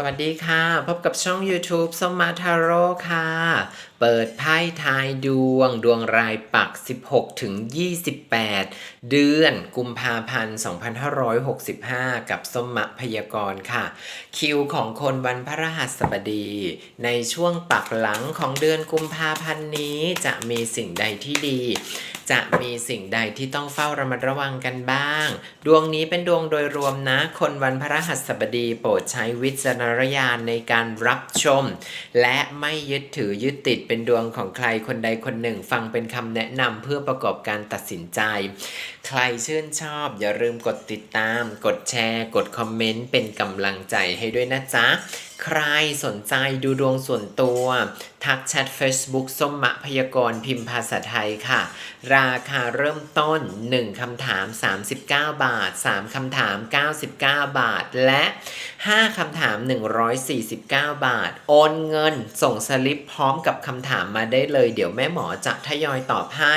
สวัสดีค่ะ พบกับช่อง YouTube สมมาทาโร่ค่ะเปิดไพ่ทายดวงดวงรายปัก 16 ถึง 28 เดือนกุมภาพันธ์ 2565 กับสมมะพยากรณ์ค่ะ คิวของคนวันพระรหัสบดี ในช่วงปักหลังของเดือนกุมภาพันธ์นี้จะมีสิ่งใดที่ดี จะมีสิ่งใดที่ต้องเฝ้าระมัดระวังกันบ้าง ดวงนี้เป็นดวงโดยรวมนะ คนวันพระรหัสบดีโปรดใช้วิจารณญาณในการรับชม และไม่ยึดถือยึดติดเป็นดวงของใครคนใดคนหนึ่ง ฟังเป็นคำแนะนำเพื่อประกอบการตัดสินใจ ใครชื่นชอบ อย่าลืมกดติดตาม กดแชร์ กดคอมเมนต์ เป็นกำลังใจให้ด้วยนะจ๊ะ ใครสนใจดูดวงส่วนตัว ทักแชท Facebook ส้มมะพยากรพิมพ์ภาษาไทยค่ะ ราคาเริ่มต้น 1คำถาม 39 บาท 3คำถาม 99 บาท และ 5คำถาม 149 บาท โอนเงิน ส่งสลิปพร้อมกับคำถามมาได้เลย เดี๋ยวแม่หมอจะทยอยตอบให้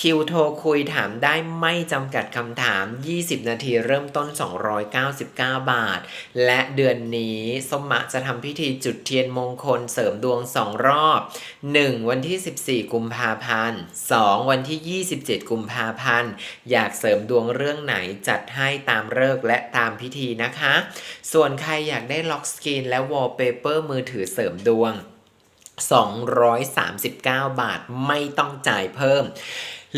คิวโทรคุยถามได้ไม่จำกัดคำถาม 20 นาทีเริ่มต้น 299 บาท และเดือนนี้สมมะจะทำพิธีจุดเทียนมงคลเสริมดวง 2 รอบ 1 วันที่ 14 กุมภาพันธ์ 2 วันที่ 27 กุมภาพันธ์ อยากเสริมดวงเรื่องไหนจัดให้ตามเลิกและตามพิธีนะคะ ส่วนใครอยากได้ล็อกสกรีนและวอลเปเปอร์มือถือเสริมดวง 239 บาทไม่ต้องจ่ายเพิ่ม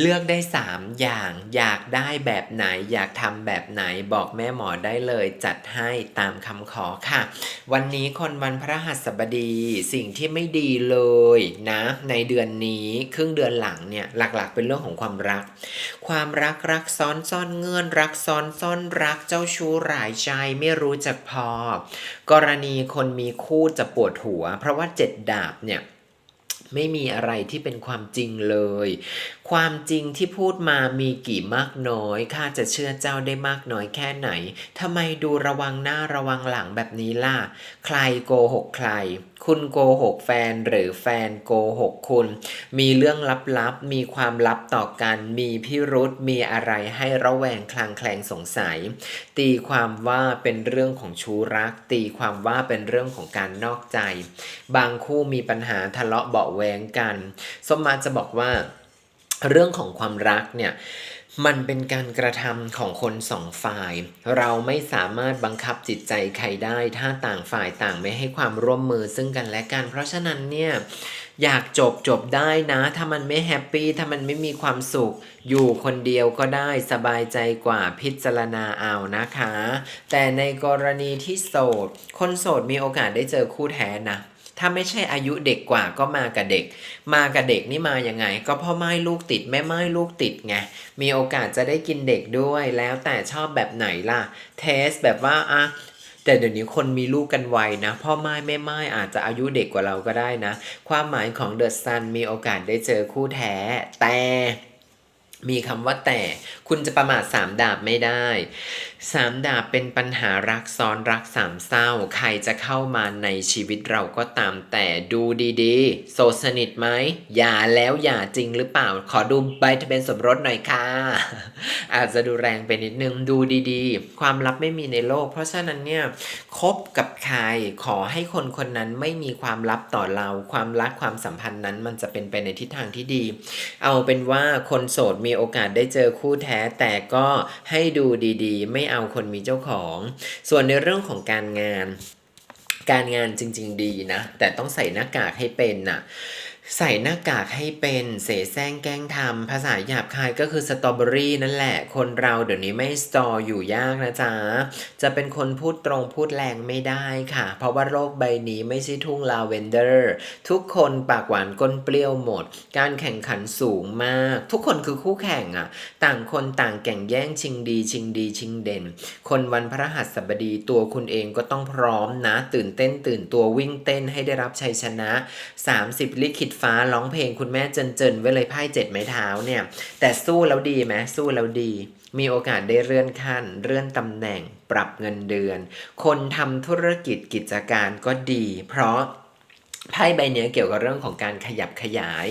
เลือกได้ 3 อย่างอยากได้แบบไหน อยากทำแบบไหนบอกแม่หมอได้เลยจัดให้ตามคำขอค่ะ วันนี้คนวันพระหัสบดีสิ่งที่ไม่ดีเลยนะ ในเดือนนี้ครึ่งเดือนหลังเนี่ยหลักๆ เป็นเรื่องของความรัก ความรักรักซ้อนซ่อนเงื่อนรักซ้อนซ่อนรักเจ้าชู้หลายใจไม่รู้จักพอ กรณีคนมีคู่จะปวดหัว เพราะว่าเจ็ดดาบเนี่ย ไม่มีอะไรที่เป็นความจริงเลย ความจริงที่พูดมามีกี่มากน้อยข้าจะเชื่อเจ้าได้มากน้อยแค่ไหนทำไมดูระวังหน้าระวังหลังแบบนี้ล่ะ ใครโกหกใคร คุณโกหกแฟนหรือแฟนโกหกคุณ มีเรื่องลับๆ มีความลับต่อกัน มีพิรุษมีอะไรให้ระแวงคลางแคลงสงสัย ตีความว่าเป็นเรื่องของชู้รัก ตีความว่าเป็นเรื่องของการนอกใจ บางคู่มีปัญหาทะเลาะเบาแวงกัน สมมาจะบอกว่า เรื่องของความรักเนี่ย มันเป็นการกระทำของคนสองฝ่าย เราไม่สามารถบังคับจิตใจใครได้ ถ้าต่างฝ่ายต่างไม่ให้ความร่วมมือซึ่งกันและกัน เพราะฉะนั้นเนี่ยอยากจบจบได้นะ ถ้ามันไม่แฮปปี้ถ้ามันไม่มีความสุข อยู่คนเดียวก็ได้สบายใจกว่าพิจารณาเอานะคะ แต่ในกรณีที่โสด คนโสดมีโอกาสได้เจอคู่แท้นะ ถ้าไม่ใช่อายุเด็กกว่าก็มากับเด็ก มากับเด็กนี่มายังไง ก็พ่อไม้ลูกติดแม่ไม้ลูกติดไง มีโอกาสจะได้กินเด็กด้วยแล้วแต่ชอบแบบไหนล่ะ เทสแบบว่าอะแต่เดี๋ยวนี้คนมีลูกกันไวนะ พ่อไม้แม่ไม้อาจจะอายุเด็กกว่าเราก็ได้นะ ความหมายของเดอะซันมีโอกาสได้เจอคู่แท้ แต่ มีคำว่าแต่ คุณจะประมาทสามดาบไม่ได้ สามดาบเป็นปัญหารักซ้อนรักสามเศร้า ใครจะเข้ามาในชีวิตเราก็ตามแต่ดูดีๆ โสดสนิทไหมอย่าแล้วอย่าจริงหรือเปล่า ขอดูใบทะเบียนสมรสหน่อยค่ะ อาจจะดูแรงไปนิดนึงดูดีๆ ความลับไม่มีในโลก เพราะฉะนั้นเนี่ยคบกับใครขอให้คนคนนั้นไม่มีความลับต่อเรา ความรักความสัมพันธ์นั้นมันจะเป็นไปในทิศทางที่ดี เอาเป็นว่าคนโสดมีโอกาสได้เจอคู่แท้แต่ก็ให้ดูดีๆ ไม่เอาคนมีเจ้าของ ส่วนในเรื่องของการงาน การงานจริง ๆ ดีนะ แต่ต้องใส่หน้ากากให้เป็นน่ะ ใส่หน้ากากให้เป็นเสแสร้งแกล้งทำภาษาหยาบคายก็คือสตรอเบอรี่นั่นแหละ คนเราเดี๋ยวนี้ไม่สตออยู่ยากนะจ๊ะ จะเป็นคนพูดตรงพูดแรงไม่ได้ค่ะ เพราะว่าโลกใบนี้ไม่ใช่ทุ่งลาเวนเดอร์ ทุกคนปากหวานก้นเปรี้ยวหมด การแข่งขันสูงมาก ทุกคนคือคู่แข่งอะ ต่างคนต่างแข่งแย่งชิงดีชิงดีชิงเด่น คนวันพระหัสบดีตัวคุณเองก็ต้องพร้อมนะ ตื่นเต้นตื่นตัววิ่งเต้นให้ได้รับชัยชนะ 30 ลิขิตฟ้าร้องเพลงคุณแม่เจนเจนๆไว้เลยไพ่เจ็ดไม้เท้าเนี่ย แต่สู้แล้วดีไหมสู้แล้วดี มีโอกาสได้เลื่อนขั้น เลื่อนตำแหน่ง ปรับเงินเดือน คนทำธุรกิจกิจการก็ดี เพราะ ไพ่ใบเนี้ยเกี่ยวกับเรื่องของการขยับขยาย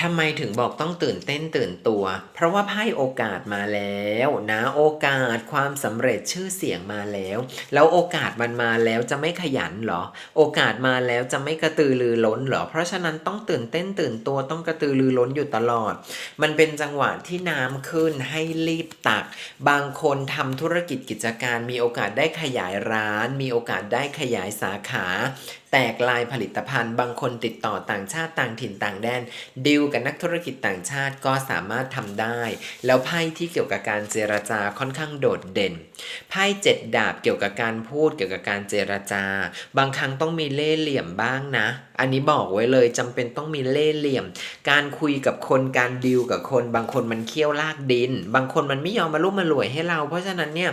ทำไมถึงบอกต้องตื่นเต้นตื่นตัว เพราะว่าไพ่โอกาสมาแล้วนะโอกาสความสำเร็จชื่อเสียงมาแล้ว แล้วโอกาสมันมาแล้วจะไม่ขยันเหรอ โอกาสมาแล้วจะไม่กระตือรือร้นเหรอ เพราะฉะนั้นต้องตื่นเต้นตื่นตัวต้องกระตือรือร้นอยู่ตลอด มันเป็นจังหวะที่น้ำขึ้นให้รีบตัก บางคนทำธุรกิจกิจการมีโอกาสได้ขยายร้าน มีโอกาสได้ขยายสาขา ตกลายผลิตภัณฑ์ บางคนติดต่อต่างชาติต่างถิ่นต่างแดนดิวกับนักธุรกิจต่างชาติก็สามารถทำได้ แล้วไพ่ที่เกี่ยวกับการเจรจาค่อนข้างโดดเด่นไพ่เจ็ดดาบเกี่ยวกับการพูดเกี่ยวกับการเจรจา บางครั้งต้องมีเล่ห์เหลี่ยมบ้างนะ อันนี้บอกไว้เลยจำเป็นต้องมีเล่ห์เหลี่ยม การคุยกับคนการดิวกับคน บางคนมันเคี่ยวลากดิน บางคนมันไม่ยอมมาลุ่มมารวยให้เรา เพราะฉะนั้นเนี่ย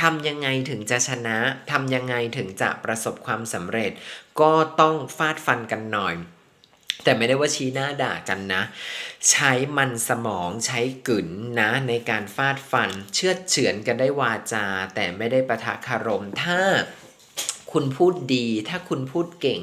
ทำยังไงถึงจะชนะทำยังไงถึงจะประสบความสำเร็จก็ต้องฟาดฟันกันหน่อย แต่ไม่ได้ว่าชี้หน้าด่ากันนะ ใช้มันสมองใช้กึ๋นนะ ในการฟาดฟัน เชื่อเฉือนกันได้วาจา แต่ไม่ได้ประทะคารมถ้า คุณพูดดี ถ้าคุณพูดเก่ง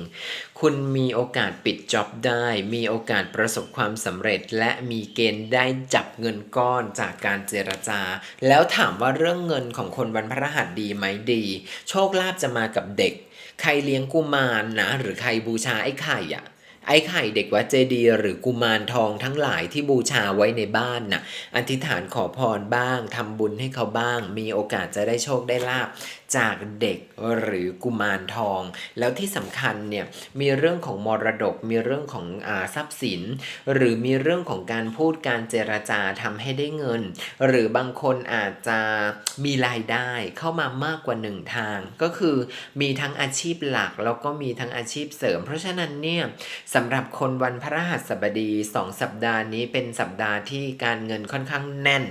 คุณมีโอกาสปิดจ็อบได้ มีโอกาสประสบความสำเร็จ และมีเกณฑ์ได้จับเงินก้อนจากการเจรจา แล้วถามว่าเรื่องเงินของคนวันพระรหัสดีไหมดี โชคลาภจะมากับเด็ก ใครเลี้ยงกุมารนะหรือใครบูชาไอ้ไข่อะไอ้ไข่เด็กวัดเจดีย์หรือกุมารทองทั้งหลายที่บูชาไว้ในบ้านน่ะอธิษฐานขอพรบ้างทำบุญให้เขาบ้าง มีโอกาสจะได้โชคได้ลาบ จากเด็กหรือกุมารทอง แล้วที่สำคัญเนี่ยมีเรื่องของมรดก มีเรื่องของอาทรัพย์สิน หรือมีเรื่องของการพูดการเจรจาทำให้ได้เงิน หรือบางคนอาจจะมีรายได้เข้ามามากกว่าหนึ่งทาง ก็คือมีทั้งอาชีพหลักแล้วก็มีทั้งอาชีพเสริม เพราะฉะนั้นเนี่ยสำหรับคนวันพระรหัสบดี2สัปดาห์นี้เป็นสัปดาห์ที่การเงินค่อนข้างแน่น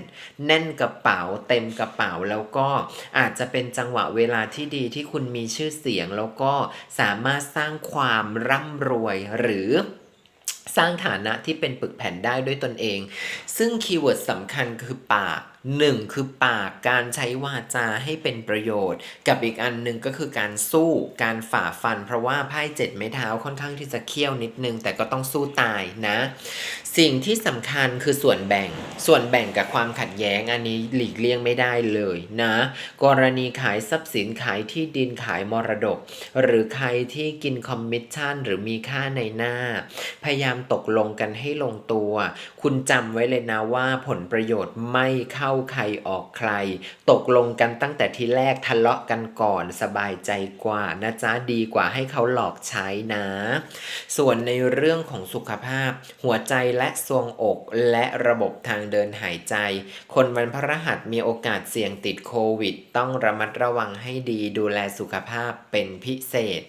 แน่นกระเป๋าเต็มกระเป๋าแล้วก็อาจจะเป็นจังหวะเวลาที่ดีที่คุณมีชื่อเสียง แล้วก็สามารถสร้างความร่ำรวยหรือสร้างฐานะที่เป็นปึกแผ่นได้ด้วยตนเอง ซึ่งคีย์เวิร์ดสำคัญคือปากหนึ่งคือปากการใช้วาจาให้เป็นประโยชน์ กับอีกอันหนึ่งก็คือการสู้การฝ่าฟัน เพราะว่าไพ่เจ็ดไม้เท้าค่อนข้างที่จะเคี่ยวนิดนึง แต่ก็ต้องสู้ตายนะ สิ่งที่สำคัญคือส่วนแบ่ง ส่วนแบ่งกับความขัดแย้งอันนี้หลีกเลี่ยงไม่ได้เลยนะ กรณีขายทรัพย์สินขายที่ดินขายมรดก หรือใครที่กินคอมมิชชั่นหรือมีค่าในหน้า พยายามตกลงกันให้ลงตัวคุณจำไว้เลยนะว่าผลประโยชน์ไม่เข้าใครออกใคร ตกลงกันตั้งแต่ที่แรกทะเลาะกันก่อนสบายใจกว่านะจ๊ะดีกว่าให้เขาหลอกใช้นะ ส่วนในเรื่องของสุขภาพ หัวใจและทรวงอกและระบบทางเดินหายใจ คนวันพระหัสมีโอกาสเสี่ยงติดโควิด ต้องระมัดระวังให้ดีดูแลสุขภาพเป็นพิเศษ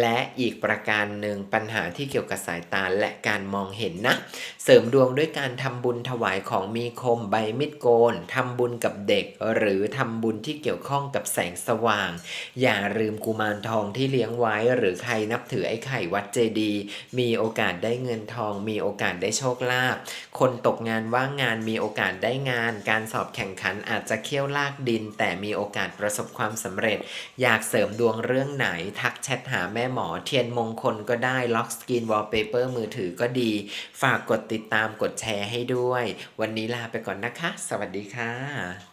และอีกประการหนึ่งปัญหาที่เกี่ยวกับสายตาและการมองเห็นนะสริมดวงด้วยการทำบุญถวายของมีคมใบมิดโกนทำบุญกับเด็ก หรือทำบุญที่เกี่ยวข้องกับแสงสว่าง อย่าลืมกุมารทองที่เลี้ยงไว้ หรือใครนับถือไอ้ไข่วัดเจดีมีโอกาสได้เงินทอง มีโอกาสได้โชคลาภคนตกงานว่างงานมีโอกาสได้งาน การสอบแข่งขันอาจจะเคี่ยวลากดิน แต่มีโอกาสประสบความสำเร็จ อยากเสริมดวงเรื่องไหน ทักแชทหาแม่หมอเทียนมงคลก็ได้ล็อกสกรีนวอลเปเปอร์มือถือก็ดี ฝากกดติดติดตามกดแชร์ให้ด้วย วันนี้ลาไปก่อนนะคะ สวัสดีค่ะ